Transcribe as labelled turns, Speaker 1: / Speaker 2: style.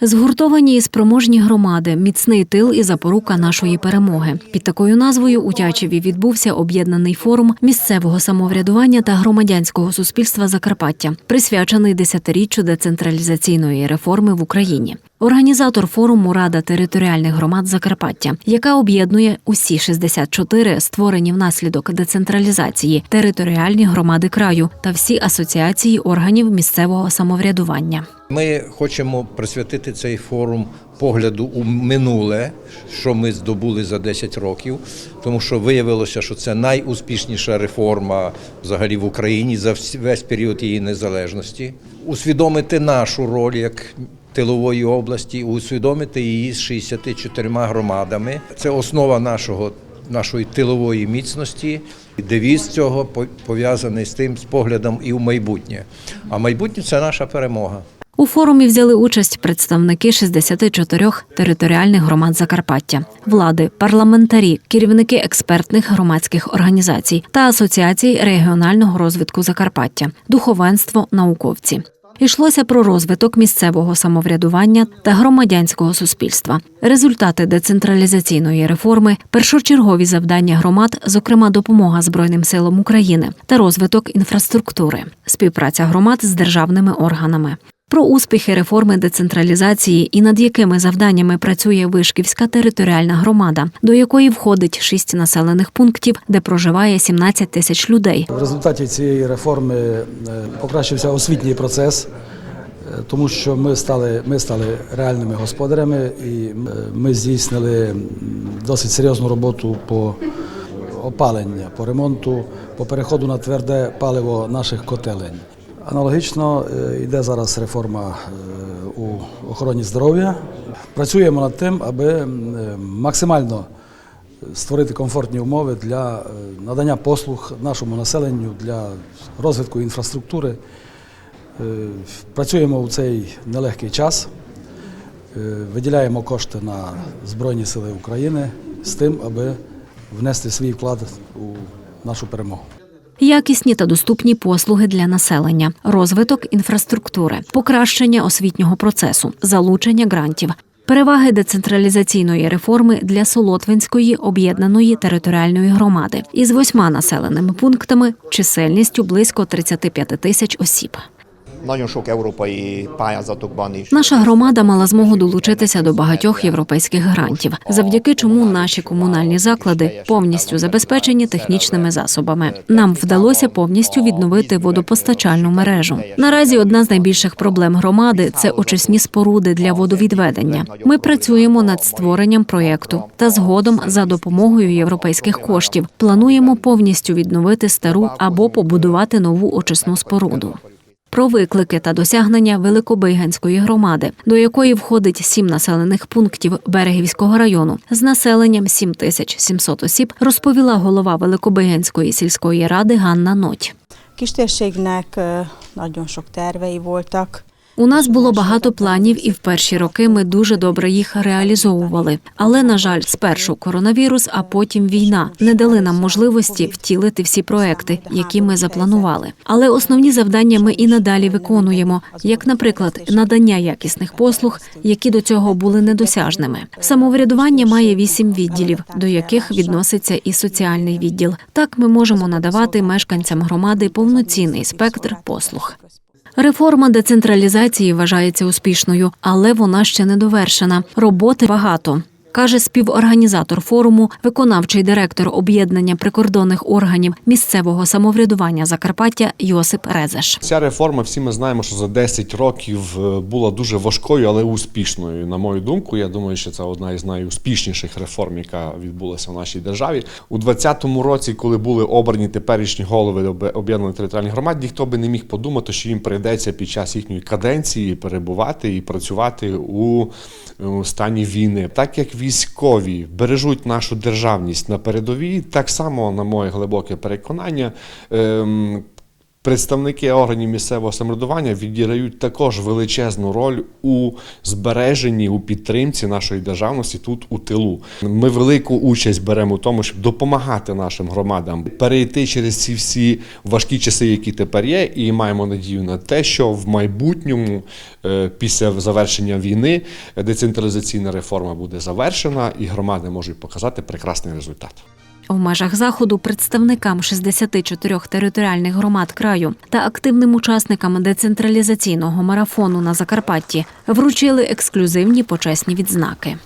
Speaker 1: Згуртовані і спроможні громади, міцний тил і запорука нашої перемоги. Під такою назвою у Тячеві відбувся об'єднаний форум місцевого самоврядування та громадянського суспільства Закарпаття, присвячений десятиріччю децентралізаційної реформи в Україні. Організатор форуму Рада територіальних громад Закарпаття, яка об'єднує усі 64 створені внаслідок децентралізації територіальні громади краю та всі асоціації органів місцевого самоврядування.
Speaker 2: Ми хочемо присвятити цей форум погляду у минуле, що ми здобули за 10 років, тому що виявилося, що це найуспішніша реформа взагалі в Україні за весь період її незалежності. Усвідомити нашу роль як тилової області, усвідомити її з 64 громадами. Це основа нашого. Нашої тилової міцності девіз цього по- пов'язаний з тим з поглядом і в майбутнє. А майбутнє це наша перемога.
Speaker 1: У форумі взяли участь представники 64 територіальних громад Закарпаття, влади, парламентарі, керівники експертних громадських організацій та асоціацій регіонального розвитку Закарпаття, духовенство, науковці. Йшлося про розвиток місцевого самоврядування та громадянського суспільства, результати децентралізаційної реформи, першочергові завдання громад, зокрема допомога Збройним силам України та розвиток інфраструктури, співпраця громад з державними органами. Про успіхи реформи децентралізації і над якими завданнями працює Вишківська територіальна громада, до якої входить шість населених пунктів, де проживає 17 тисяч людей.
Speaker 3: В результаті цієї реформи е, покращився освітній процес, е, тому що ми стали, ми стали реальними господарями і е, ми здійснили досить серйозну роботу по опаленню, по ремонту, по переходу на тверде паливо наших котелень. Аналогічно е, йде зараз реформа е, у охороні здоров'я. Працюємо над тим, аби е, максимально створити комфортні умови для надання послуг нашому населенню, для розвитку інфраструктури. Працюємо у цей нелегкий час, виділяємо кошти на Збройні Сили України з тим, аби внести свій вклад у нашу перемогу.
Speaker 1: Якісні та доступні послуги для населення, розвиток інфраструктури, покращення освітнього процесу, залучення грантів. Переваги децентралізаційної реформи для Солотвинської об'єднаної територіальної громади із восьма населеними пунктами, чисельністю близько 35 тисяч осіб.
Speaker 4: Nagyon sok európai pályázatokban.
Speaker 1: Наша громада мала змогу долучитися до багатьох європейських грантів, завдяки чому наші комунальні заклади повністю забезпечені технічними засобами. Нам вдалося повністю відновити водопостачальну мережу. Наразі одна з найбільших проблем громади це очисні споруди для водовідведення. Ми працюємо над створенням проєкту та згодом за допомогою європейських коштів плануємо повністю відновити стару або побудувати нову очисну споруду. Про виклики та досягнення Великобиганської громади, до якої входить сім населених пунктів Берегівського району з населенням 7700 осіб, розповіла голова Великобиганської сільської ради Ганна Ноть.
Speaker 5: Kistérségnek ö, nagyon sok tervei voltak.
Speaker 1: У нас було багато планів, і в перші роки ми дуже добре їх реалізовували. Але на жаль, спершу коронавірус, а потім війна не дали нам можливості втілити всі проекти, які ми запланували. Але основні завдання ми і надалі виконуємо, як, наприклад, надання якісних послуг, які до цього були недосяжними. Самоврядування має вісім відділів, до яких відноситься і соціальний відділ. Так ми можемо надавати мешканцям громади повноцінний спектр послуг. Реформа децентралізації вважається успішною, але вона ще не довершена. Роботи багато. Каже співорганізатор форуму, виконавчий директор об'єднання прикордонних органів місцевого самоврядування Закарпаття Йосип Резеш.
Speaker 6: Ця реформа, всі ми знаємо, що за 10 років е, була дуже важкою, але успішною. На мою думку, я думаю, що це одна із найуспішніших реформ, яка відбулася в нашій державі. У 2020 році, коли були обрані теперішні голови об- об'єднаних територіальних громад, ніхто би не міг подумати, що їм прийдеться під час їхньої каденції перебувати і працювати у, у стані війни. Так як військові бережуть нашу державність на передовій, так само, на моє глибоке переконання. Представники органів місцевого самоврядування відіграють також величезну роль у збереженні, у підтримці нашої державності тут у тилу. Ми велику участь беремо в тому, щоб допомагати нашим громадам перейти через ці всі важкі часи, які тепер є, і маємо надію на те, що в майбутньому, е, після завершення війни, децентралізаційна реформа буде завершена, і громади можуть показати прекрасний результат.
Speaker 1: В межах заходу представникам 64 територіальних громад краю та активним учасникам децентралізаційного марафону на Закарпатті вручили ексклюзивні почесні відзнаки.